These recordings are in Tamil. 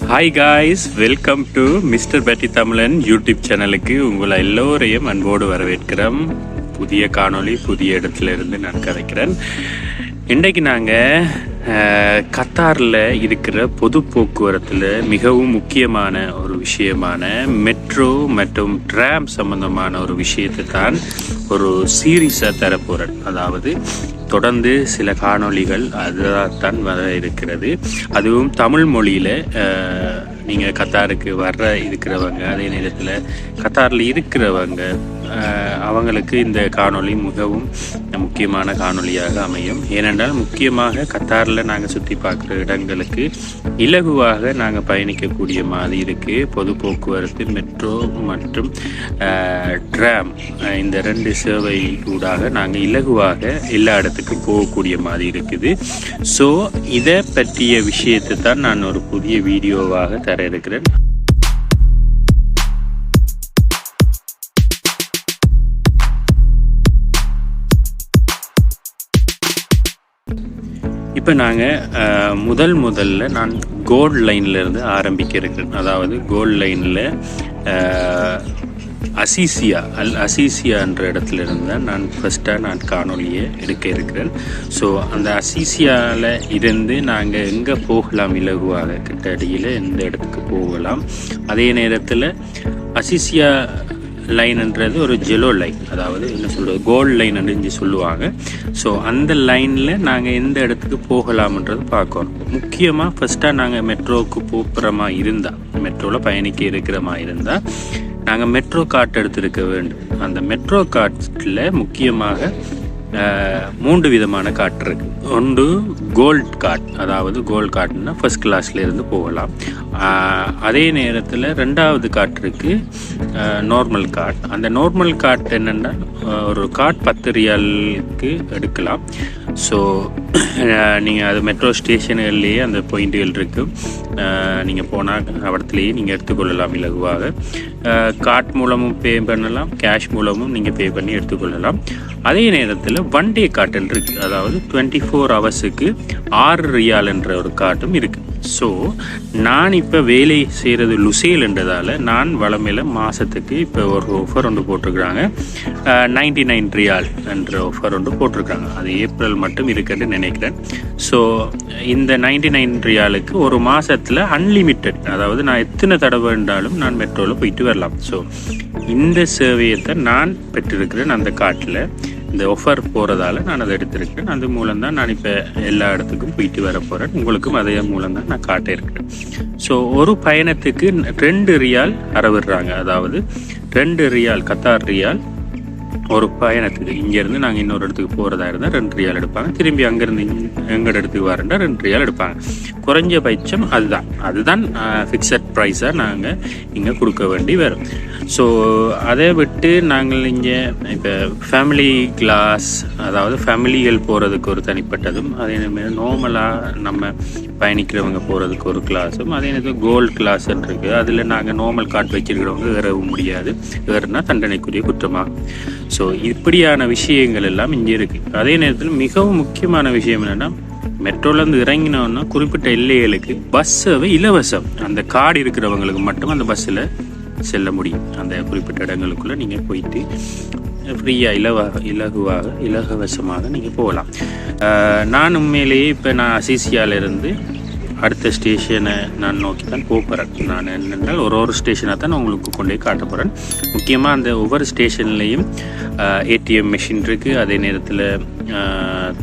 Hi guys welcome to mister Petti Tamizhan YouTube சேனலுக்கு உங்களை எல்லோரையும் அன்போடு வரவேற்கிறோம் புதிய காணொளி புதிய இடத்துல இருந்து நான் கதைக்கிறேன். இன்றைக்கு நாங்கள் கத்தாரில் இருக்கிற பொது போக்குவரத்தில் மிகவும் முக்கியமான ஒரு விஷயமான மெட்ரோ மற்றும் ட்ராம் சம்பந்தமான ஒரு விஷயத்தை தான் ஒரு சீரீஸாக தரப்போகிறேன் அதாவது தொடர்ந்து சில காணொளிகள் அதுதான் வர இருக்கிறது. அதுவும் தமிழ் மொழியில் நீங்கள் கத்தாருக்கு வர்ற இருக்கிறவங்க அதே நேரத்தில் கத்தாரில் இருக்கிறவங்க அவங்களுக்கு இந்த காணொளி மிகவும் முக்கியமான காணொளியாக அமையும். ஏனென்றால் முக்கியமாக கத்தாரில் நாங்கள் சுற்றி பார்க்குற இடங்களுக்கு இலகுவாக நாங்கள் பயணிக்கக்கூடிய மாதிரி இருக்குது பொது போக்குவரத்து மெட்ரோ மற்றும் ட்ராம் இந்த ரெண்டு சேவை ஊடாக நாங்கள் இலகுவாக எல்லா இடத்துக்கும் போகக்கூடிய மாதிரி இருக்குது. ஸோ இதை பற்றிய விஷயத்தை தான் நான் ஒரு புதிய வீடியோவாக தர இருக்கிறேன். இப்போ நாங்கள் முதல் முதல்ல நான் கோல்ட் லைன்லேருந்து ஆரம்பிக்க இருக்கிறேன் அதாவது கோல்ட் லைனில் அசிசியா அல் அசிசியான்ற இடத்துல இருந்து நான் ஃபஸ்ட்டாக நான் காணொலியை எடுக்க இருக்கிறேன். ஸோ அந்த அசிசியாவில் இருந்து நாங்கள் எங்கே போகலாம் இலகுவாக? கிட்டடியில் எந்த இடத்துக்கு போகலாம்? அதே நேரத்தில் அசிசியா லைன்ன்றது ஒரு ஜெலோ லைன் அதாவது என்ன சொல்கிறது கோல்டு லைன் அப்படின்னு சொல்லுவாங்க. ஸோ அந்த லைனில் நாங்கள் எந்த இடத்துக்கு போகலாம்ன்றது பார்க்கணும். முக்கியமாக ஃபஸ்ட்டாக நாங்கள் மெட்ரோவுக்கு போகிறமா இருந்தால் மெட்ரோவில் பயணிக்க இருக்கிறமா இருந்தால் நாங்கள் மெட்ரோ கார்ட் எடுத்திருக்க வேண்டும். அந்த மெட்ரோ கார்ட்டில் முக்கியமாக மூன்று விதமான காற்று இருக்கு. ஒன்று கோல்ட் கார்ட் அதாவது கோல்ட் கார்ட்னா ஃபர்ஸ்ட் கிளாஸ்லேருந்து போகலாம். அதே நேரத்தில் ரெண்டாவது கார்ட் இருக்குது நார்மல் கார்ட் அந்த நார்மல் கார்ட் என்னென்னா ஒரு கார்ட் பத்து ரியாலுக்கு எடுக்கலாம் ஸோ நீங்கள் அது மெட்ரோ ஸ்டேஷன்கள்லேயே அந்த பாயிண்ட்டுகள் இருக்குது நீங்கள் போனால் இடத்துலையே நீங்கள் எடுத்துக்கொள்ளலாம் இலகுவாக. கார்ட் மூலமும் பே பண்ணலாம் கேஷ் மூலமும் நீங்கள் பே பண்ணி எடுத்துக்கொள்ளலாம். அதே நேரத்தில் ஒன் டே கார்டன் இருக்குது அதாவது டுவெண்ட்டி ஃபோர் ஹவர்ஸுக்கு ஆறு ரியால் என்ற ஒரு கார்டும் இருக்கு. ஸோ நான் இப்போ வேலை செய்கிறது லுசேல்ன்றதால நான் வளமையில் மாதத்துக்கு இப்போ ஒரு ஆஃபர் ஒன்று போட்டிருக்கிறாங்க. நைன்டி நைன் ரியால் என்ற ஆஃபர் ஒன்று போட்டிருக்காங்க அது ஏப்ரல் மட்டும் இருக்குன்னு நினைக்கிறேன். ஸோ இந்த நைன்டி நைன் ரியாலுக்கு ஒரு மாதத்தில் அன்லிமிட்டெட் அதாவது நான் எத்தனை தடவை இருந்தாலும் நான் மெட்ரோவில் போயிட்டு வரலாம். ஸோ இந்த சேவையத்தை நான் பெற்றிருக்கிறேன் அந்த காட்டில் இந்த ஆஃபர் போகிறதால நான் அதை எடுத்திருக்கேன். அது மூலம் தான் நான் இப்போ எல்லா இடத்துக்கும் போயிட்டு வர போகிறேன் உங்களுக்கும் அதே மூலம் தான் நான் காட்டியிருக்கேன். ஸோ ஒரு பயணத்துக்கு ரெண்டு ரியால் அறவிடுறாங்க. அதாவது ரெண்டு ரியால் கத்தார் ரியால் ஒரு பயணத்துக்கு இங்கேருந்து நாங்கள் இன்னொரு இடத்துக்கு போகிறதா இருந்தால் ரெண்டு ரியால் எடுப்பாங்க. திரும்பி அங்கேருந்து எங்கள் இடத்துக்கு வரண்டா ரெண்டு ரியால் எடுப்பாங்க குறைஞ்சபட்சம் அதுதான். அதுதான் ஃபிக்ஸட் ப்ரைஸாக நாங்கள் இங்கே கொடுக்க வேண்டி வரும். ஸோ அதை விட்டு நாங்கள் இங்கே இப்போ ஃபேமிலி கிளாஸ் அதாவது ஃபேமிலிகள் போகிறதுக்கு ஒரு தனிப்பட்டதும் அதே மாதிரி நார்மலாக நம்ம பயணிக்கிறவங்க போகிறதுக்கு ஒரு கிளாஸும் அதே நேரத்தில் கோல்டு கிளாஸ்ன்னு இருக்குது அதில் நாங்கள் நார்மல் கார்டு வச்சிருக்கிறவங்க ஏறவும் முடியாது. ஏறுனா தண்டனைக்குரிய குற்றமாக ஸோ ஸோ இப்படியான விஷயங்கள் எல்லாம் இங்கே இருக்குது அதே நேரத்தில் மிகவும் முக்கியமான விஷயம் என்னென்னா மெட்ரோலேருந்து இறங்கினோன்னா குறிப்பிட்ட எல்லைகளுக்கு பஸ் சேவை இலவசம். அந்த கார்டு இருக்கிறவங்களுக்கு மட்டும் அந்த பஸ்ஸில் செல்ல முடியும். அந்த குறிப்பிட்ட இடங்களுக்குள்ளே நீங்கள் போயிட்டு ஃப்ரீயாக இலவ இலகுவாக இலகவசமாக நீங்கள் போகலாம். நான் உண்மையிலேயே இப்போ நான் அசிசியாவிலேருந்து அடுத்த ஸ்டேஷனை நான் நோக்கி தான் போகிறேன் நான் என்னென்றால் ஒரு ஒரு ஸ்டேஷனாக தான் நான் உங்களுக்கு கொண்டு போய் காட்ட போகிறேன் முக்கியமாக அந்த ஒவ்வொரு ஸ்டேஷன்லேயும் ஏடிஎம் மிஷின் இருக்குது அதே நேரத்தில்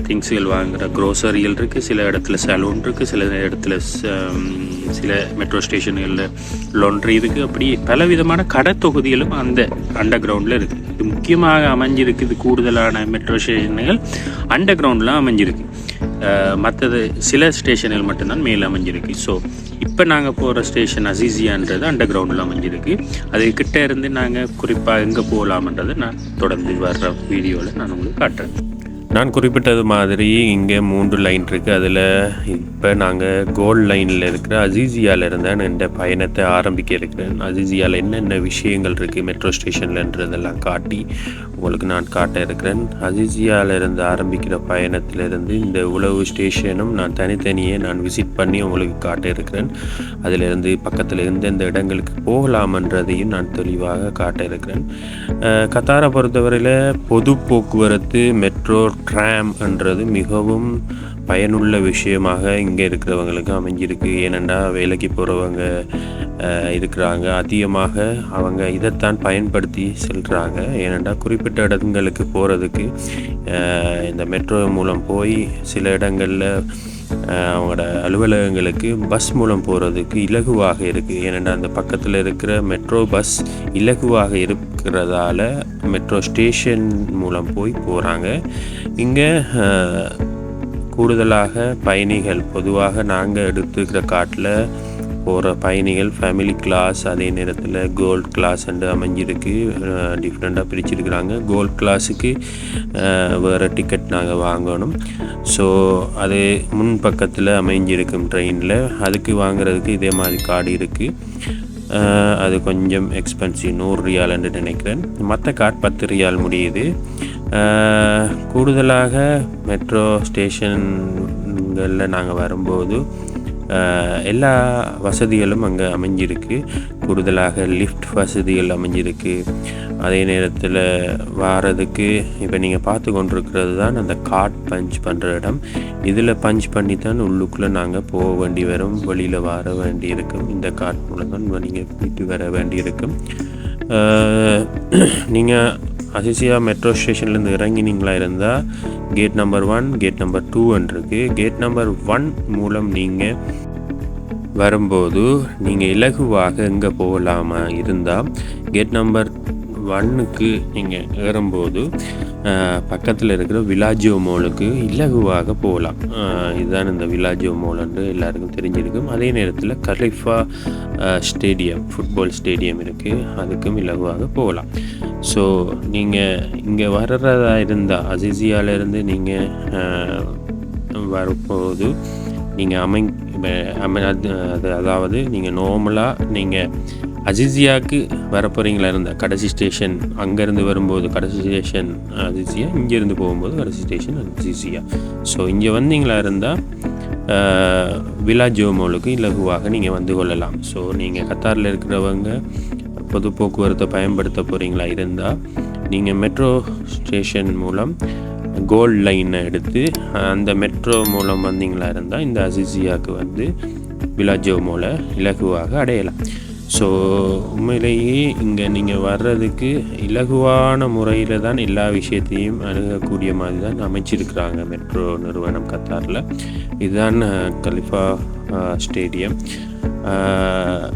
திங்ஸுகள் வாங்குகிற க்ரோசரிகள் இருக்குது சில இடத்துல சலூன் இருக்குது சில இடத்துல ச- சில மெட்ரோ ஸ்டேஷன்களில் லாண்ட்ரி இருக்குது அப்படி பல விதமான கடை தொகுதிகளும் அந்த அண்டர் கிரவுண்டில் இருக்குது இது முக்கியமாக அமைஞ்சிருக்குது. கூடுதலான மெட்ரோ ஸ்டேஷன்கள் அண்டர் கிரவுண்டில் அமைஞ்சிருக்கு. மற்றது சில ஸ்டேஷனில் மட்டும்தான் மேலே அமைஞ்சிருக்கு. ஸோ இப்போ நாங்கள் போகிற ஸ்டேஷன் அசிசியான்றது அண்டர் கிரவுண்டில் அமைஞ்சிருக்கு. அது கிட்ட இருந்து நாங்கள் குறிப்பாக எங்கே போகலாம்ன்றதை நான் தொடர்ந்து வர்ற வீடியோவில் நான் உங்களுக்கு காட்டுறேன். நான் குறிப்பிட்டது மாதிரி இங்கே மூன்று லைன் இருக்குது அதில் இப்போ நாங்கள் கோல்ட் லைனில் இருக்கிற அசீசியாவில் இருந்தேன். இந்த பயணத்தை ஆரம்பிக்க இருக்கிறேன். அசீசியாவில் என்னென்ன விஷயங்கள் இருக்குது மெட்ரோ ஸ்டேஷன்லன்றதெல்லாம் காட்டி உங்களுக்கு நான் காட்ட இருக்கிறேன். அசீசியாவில் இருந்து ஆரம்பிக்கிற பயணத்திலிருந்து இந்த உளவு ஸ்டேஷனும் நான் தனித்தனியே நான் விசிட் பண்ணி உங்களுக்கு காட்ட இருக்கிறேன். அதிலிருந்து பக்கத்தில் இந்த இடங்களுக்கு போகலாமன்றதையும் நான் தெளிவாக காட்ட இருக்கிறேன். கத்தாரை பொறுத்தவரையில் பொது போக்குவரத்து மெட்ரோ ட்ராம் என்றது மிகவும் பயனுள்ள விஷயமாக இங்கே இருக்கிறவங்களுக்கு அமைஞ்சிருக்கு. ஏனெண்டா வேலைக்கு போகிறவங்க இருக்கிறாங்க. அதிகமாக அவங்க இதைத்தான் பயன்படுத்தி செல்கிறாங்க ஏனெண்டா குறிப்பிட்ட இடங்களுக்கு போகிறதுக்கு இந்த மெட்ரோ மூலம் போய் சில இடங்களில் அவங்களோட அலுவலகங்களுக்கு பஸ் மூலம் போகிறதுக்கு இலகுவாக இருக்குது ஏனென்றால் அந்த பக்கத்தில் இருக்கிற மெட்ரோ பஸ் இலகுவாக இருக்கிறதால மெட்ரோ ஸ்டேஷன் மூலம் போய் போகிறாங்க இங்கே கூடுதலாக பயணிகள் பொதுவாக நாங்கள் எடுத்துக்கிற காட்டில் போகிற பயணிகள் ஃபேமிலி கிளாஸ் அதே நேரத்தில் கோல்ட் கிளாஸ் அண்டு அமைஞ்சிருக்கு. டிஃப்ரெண்ட்டாக பிரிச்சிருக்கிறாங்க. கோல்ட் கிளாஸுக்கு வேறு டிக்கெட் நாங்கள் வாங்கணும். ஸோ அது முன் பக்கத்தில் அமைஞ்சிருக்கும் ட்ரெயினில் அதுக்கு வாங்குறதுக்கு இதே மாதிரி கார்டு இருக்குது அது கொஞ்சம் எக்ஸ்பென்சிவ் நூறு ரியால் என்று நினைக்கிறேன். மற்ற கார்டு பத்து ரியால் முடியுது. கூடுதலாக மெட்ரோ ஸ்டேஷன்களில் நாங்கள் வரும்போது எல்லா வசதிகளும் அங்கே அமைஞ்சிருக்கு. கூடுதலாக லிஃப்ட் வசதிகள் அமைஞ்சிருக்கு. அதே நேரத்தில் வாரதுக்கு இப்போ நீங்கள் பார்த்து கொண்டிருக்கிறது தான் அந்த கார்ட் பஞ்ச் பண்ணுற இடம். இதில் பஞ்ச் பண்ணி தான் உள்ளுக்குள்ளே நாங்கள் போக வேண்டி வரும். வெளியில் வர வேண்டி இருக்கும் இந்த கார்ட் மூலம் தான் நீங்கள் போயிட்டு வர வேண்டி இருக்கும் நீங்கள் அசிசியா மெட்ரோ ஸ்டேஷன்லேருந்து இறங்கினீங்களா இருந்தால் gate number one gate number டூன்னு இருக்குது கேட் நம்பர் ஒன் மூலம் நீங்கள் வரும்போது நீங்கள் இலகுவாக எங்கே போகலாமா இருந்தால் கேட் நம்பர் ஒன்னுக்கு நீங்கள் ஏறும்போது பக்கத்தில் இருக்கிற விலாஜியோ மோலுக்கு இலகுவாக போகலாம். இதுதான் இந்த விலாஜியோ மோல்ன்று எல்லாருக்கும் தெரிஞ்சிருக்கும். அதே நேரத்தில் கலிஃபா ஸ்டேடியம் ஃபுட்பால் ஸ்டேடியம் இருக்குது அதுக்கும் இலகுவாக போகலாம். ஸோ நீங்கள் இங்கே வர்றதா இருந்தால் அசிசியாவிலேருந்து நீங்கள் வரும்போது நீங்கள் அமை அமை அது அதாவது நீங்கள் நார்மலாக நீங்கள் அஜிசியாவுக்கு வரப்போகிறீங்களா இருந்தால் கடைசி ஸ்டேஷன் அங்கேருந்து வரும்போது கடைசி ஸ்டேஷன் அஜிசியா இங்கேருந்து போகும்போது கடைசி ஸ்டேஷன் அஜிசியா ஸோ இங்கே வந்தீங்களா இருந்தால் விலா ஜோமோலுக்கு இலகுவாக நீங்கள் வந்து கொள்ளலாம். ஸோ நீங்கள் கத்தாரில் இருக்கிறவங்க பொது போக்குவரத்தை பயன்படுத்த போகிறீங்களா இருந்தால் நீங்கள் மெட்ரோ ஸ்டேஷன் மூலம் கோல்ட் லைனை எடுத்து அந்த மெட்ரோ மூலம் வந்தீங்களா இருந்தால் இந்த அசிசியாவுக்கு வந்து விலாஜோ மூல இலகுவாக அடையலாம். ஸோ உண்மையிலேயே இங்கே நீங்கள் வர்றதுக்கு இலகுவான முறையில் தான் எல்லா விஷயத்தையும் அணுகக்கூடிய மாதிரி தான் அமைச்சிருக்கிறாங்க மெட்ரோ நிறுவனம் கத்தாரில். இதுதான் கலிஃபா ஸ்டேடியம்.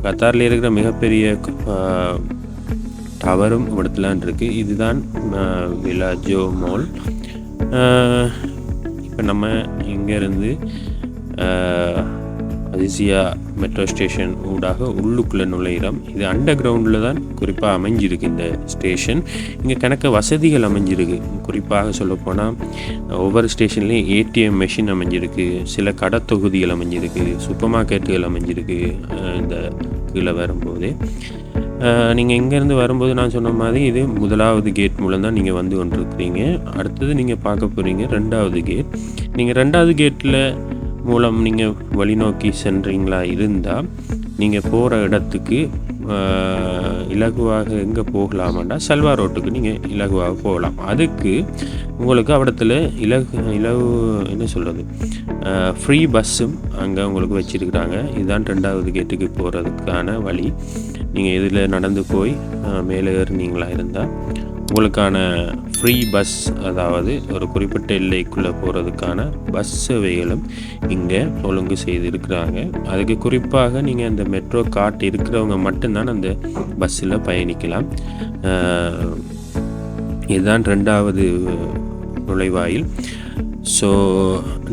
கத்தாரில் இருக்கிற மிகப்பெரிய டவரும் இடத்துலான் இருக்குது இதுதான் விலாஜோ மால். இப்போ நம்ம இங்கேருந்து அதிசியா மெட்ரோ ஸ்டேஷன் ஊடாக உள்ளுக்குள்ளே நுழையிறோம். இது அண்டர் கிரவுண்டில் தான் குறிப்பாக அமைஞ்சிருக்கு இந்த ஸ்டேஷன் இங்கே கணக்க வசதிகள் அமைஞ்சிருக்கு. குறிப்பாக சொல்லப்போனால் ஒவ்வொரு ஸ்டேஷன்லேயும் ஏடிஎம் மெஷின் அமைஞ்சிருக்கு. சில கடை தொகுதிகள் அமைஞ்சிருக்கு. சூப்பர் மார்க்கெட்டுகள் அமைஞ்சிருக்கு இந்த கீழே வரும்போது. நீங்கள் இங்கேருந்து வரும்போது நான் சொன்ன மாதிரி இது முதலாவது கேட் மூலம் தான் நீங்கள் வந்து கொண்டிருக்கிறீங்க. அடுத்தது நீங்கள் பார்க்க போகிறீங்க ரெண்டாவது கேட் நீங்கள் ரெண்டாவது கேட்டில் மூலம் நீங்கள் வழிநோக்கி சென்றீங்களா? இருந்தால் நீங்கள் போகிற இடத்துக்கு இலகுவாக எங்கே போகலாமாண்டா? சல்வா ரோட்டுக்கு நீங்கள் இலகுவாக போகலாம். அதுக்கு உங்களுக்கு அவடத்தில் இலகு இலகு என்ன சொல்கிறது ஃப்ரீ பஸ்ஸும் அங்கே உங்களுக்கு வச்சுருக்குறாங்க. இதுதான் ரெண்டாவது கேட்டுக்கு போகிறதுக்கான வழி. நீங்கள் இதில் நடந்து போய் மேலே ஏறினீங்களா இருந்தால் உங்களுக்கான ஃப்ரீ பஸ் அதாவது ஒரு குறிப்பிட்ட எல்லைக்குள்ளே போகிறதுக்கான பஸ் சேவைகளும் இங்கே ஒழுங்கு செய்திருக்கிறாங்க. அதுக்கு குறிப்பாக நீங்கள் அந்த மெட்ரோ கார்ட் இருக்கிறவங்க மட்டும்தான் அந்த பஸ்ஸில் பயணிக்கலாம். இதுதான் ரெண்டாவது நுழைவாயில். ஸோ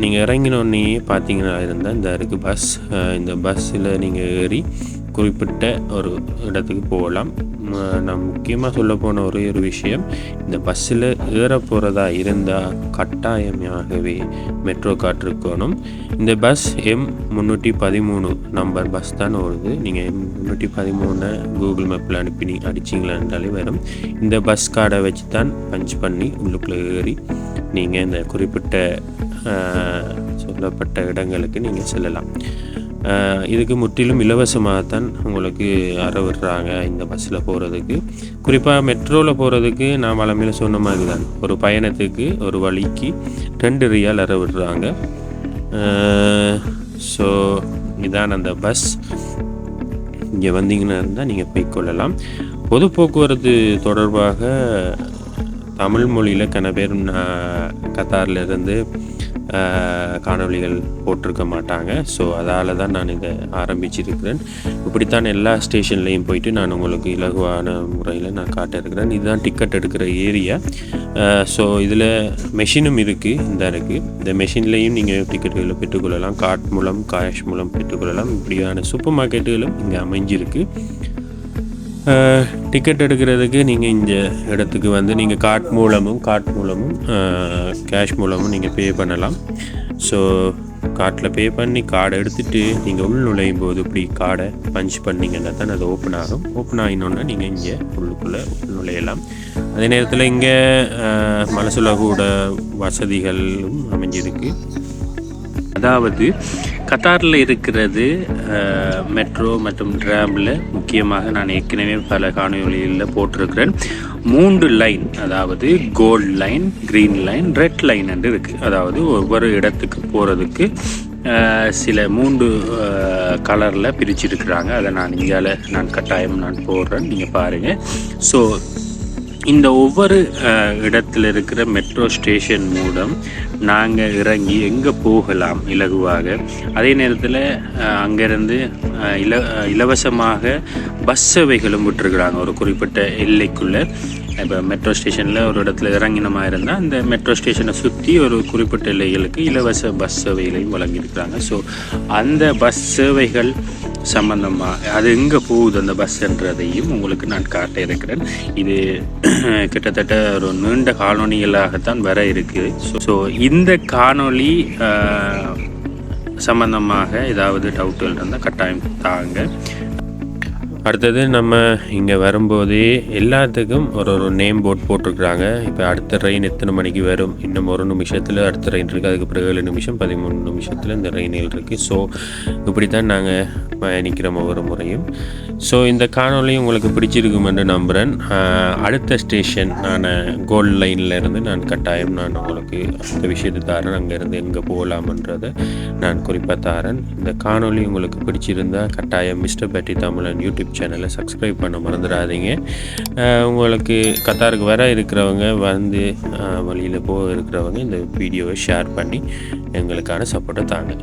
நீங்கள் இறங்கினோடனே பார்த்தீங்கன்னா இருந்தால் இந்த இருக்குது பஸ் இந்த பஸ்ஸில் நீங்கள் ஏறி குறிப்பிட்ட ஒரு இடத்துக்கு போகலாம். நான் முக்கியமாக சொல்ல போன ஒரே ஒரு விஷயம் இந்த பஸ்ஸில் ஏற போகிறதா இருந்தால் கட்டாயமாகவே மெட்ரோ கார்டு இருக்கணும் இந்த பஸ் எம் முந்நூற்றி பதிமூணு நம்பர் பஸ் தான் வருது நீங்கள் எம் முந்நூற்றி பதிமூணு கூகுள் மேப்பில் அனுப்பி அடிச்சிங்களா என்றாலே வரும். இந்த பஸ் கார்டை வச்சு தான் பஞ்ச் பண்ணி உள்ளுக்குள்ளே ஏறி நீங்கள் இந்த குறிப்பிட்ட சொல்லப்பட்ட இடங்களுக்கு நீங்கள் செல்லலாம். இதுக்கு முற்றிலும் இலவசமாகத்தான் உங்களுக்கு அறவிடுறாங்க இந்த பஸ்ஸில் போகிறதுக்கு குறிப்பாக மெட்ரோவில் போகிறதுக்கு நான் வளமையில் சொன்ன மாதிரி தான் ஒரு பயணத்துக்கு ஒரு வழிக்கு ரெண்டு ரியால் அறவிடுறாங்க. ஸோ இதான் அந்த பஸ். இங்கே வந்தீங்கன்னா இருந்தால் நீங்கள் போய்க்கொள்ளலாம் பொது போக்குவரத்து தொடர்பாக தமிழ் மொழியில் கன பேர் நான் காணொலிகள் போட்டிருக்க மாட்டாங்க. ஸோ அதால் தான் நான் இதை ஆரம்பிச்சிருக்கிறேன். இப்படித்தான் எல்லா ஸ்டேஷன்லேயும் போயிட்டு நான் உங்களுக்கு இலகுவான முறையில் நான் காட்டியிருக்கிறேன். இதுதான் டிக்கெட் எடுக்கிற ஏரியா. ஸோ இதில் மெஷினும் இருக்குது இந்த இருக்குது இந்த மெஷின்லேயும் நீங்கள் டிக்கெட்டுகளை பெற்றுக்கொள்ளலாம். கார்ட் மூலம் காஷ் மூலம் பெற்றுக்கொள்ளலாம். இப்படியான சூப்பர் மார்க்கெட்டுகளும் இங்கே அமைஞ்சிருக்கு. டிக்கெட் எடுக்கிறதுக்கு நீங்கள் இந்த இடத்துக்கு வந்து நீங்கள் கார்ட் மூலமும் கார்ட் மூலமும் கேஷ் மூலமும் நீங்கள் பே பண்ணலாம். ஸோ கார்ட்டில் பே பண்ணி கார்டை எடுத்துகிட்டு நீங்கள் உள் நுழையும் போது இப்படி கார்டை பஞ்ச் பண்ணிங்கன்னா தான் அது ஓப்பன் ஆகும். ஓப்பன் ஆகினோன்னா நீங்கள் இங்கே உள்ளுக்குள்ளே உள் நுழையலாம். அதே நேரத்தில் இங்கே மலசுலகூட வசதிகளும் அமைஞ்சிருக்கு. அதாவது கத்தாரில் இருக்கிறது மெட்ரோ மற்றும் ட்ராமில் முக்கியமாக நான் ஏற்கனவே பல காணொலிகளில் போட்டிருக்கிறேன். மூன்று லைன் அதாவது gold line green line red line என்று இருக்குது அதாவது ஒவ்வொரு இடத்துக்கு போகிறதுக்கு சில மூன்று கலரில் பிரிச்சிருக்கிறாங்க. அதை நான் இங்கால நான் கட்டாயம் நான் போடுறேன். நீங்கள் பாருங்கள் ஸோ இந்த ஒவ்வொரு இடத்துல இருக்கிற மெட்ரோ ஸ்டேஷன் மூலம் நாங்கள் இறங்கி எங்கே போகலாம் இலகுவாக. அதே நேரத்தில் அங்கேருந்து இல இலவசமாக பஸ் சேவைகளும் விட்டுருக்குறாங்க. ஒரு குறிப்பிட்ட எல்லைக்குள்ளே. இப்போ மெட்ரோ ஸ்டேஷனில் ஒரு இடத்துல இறங்கினமாக இருந்தால் அந்த மெட்ரோ ஸ்டேஷனை சுற்றி ஒரு குறிப்பிட்ட எல்லைகளுக்கு இலவச பஸ் சேவைகளையும் வழங்கியிருக்கிறாங்க. ஸோ அந்த பஸ் சேவைகள் சம்பந்தமாக அது எங்கே போகுது அந்த பஸ்ன்றதையும் உங்களுக்கு நான் காட்ட இருக்கிறேன் இது கிட்டத்தட்ட ஒரு நீண்ட காணொலிகளாகத்தான் வர இருக்குது ஸோ இந்த காணொளி சம்பந்தமாக ஏதாவது டவுட்டுகள் இருந்தால் கட்டாயம் தாங்க. அடுத்தது நம்ம இங்கே வரும்போதே எல்லாத்துக்கும் ஒரு ஒரு நேம் போர்ட் போட்டிருக்கிறாங்க. இப்போ அடுத்த ட்ரெயின் எத்தனை மணிக்கு வரும்? இன்னும் ஒரு நிமிஷத்தில் அடுத்த ட்ரெயின் இருக்குது அதுக்கு பிறகு ஏழு நிமிஷம் பதிமூணு நிமிஷத்தில் இந்த ட்ரெயின்கள் இருக்குது ஸோ இப்படி தான் நாங்கள் பயணிக்கிறோம் ஒவ்வொரு முறையும். ஸோ இந்த காணொலி உங்களுக்கு பிடிச்சிருக்கும் என்று நம்புகிறேன் அடுத்த ஸ்டேஷன் நான் கோல்ட் லைனில் இருந்து நான் கட்டாயம் நான் உங்களுக்கு அந்த விஷயத்தை தாரேன். அங்கேருந்து எங்கே போகலாம்ன்றதை நான் குறிப்பாக தாரேன். இந்த காணொளி உங்களுக்கு பிடிச்சிருந்தா கட்டாயம் மிஸ்டர் பேட்டி தமிழன் யூடியூப் சேனலை சப்ஸ்கிரைப் பண்ண மறந்துடாதீங்க. உங்களுக்கு கத்தாருக்கு வர இருக்கிறவங்க வந்து வழியில் போக இருக்கிறவங்க இந்த வீடியோவை ஷேர் பண்ணி எங்களுக்கான சப்போர்ட்டை தாங்க.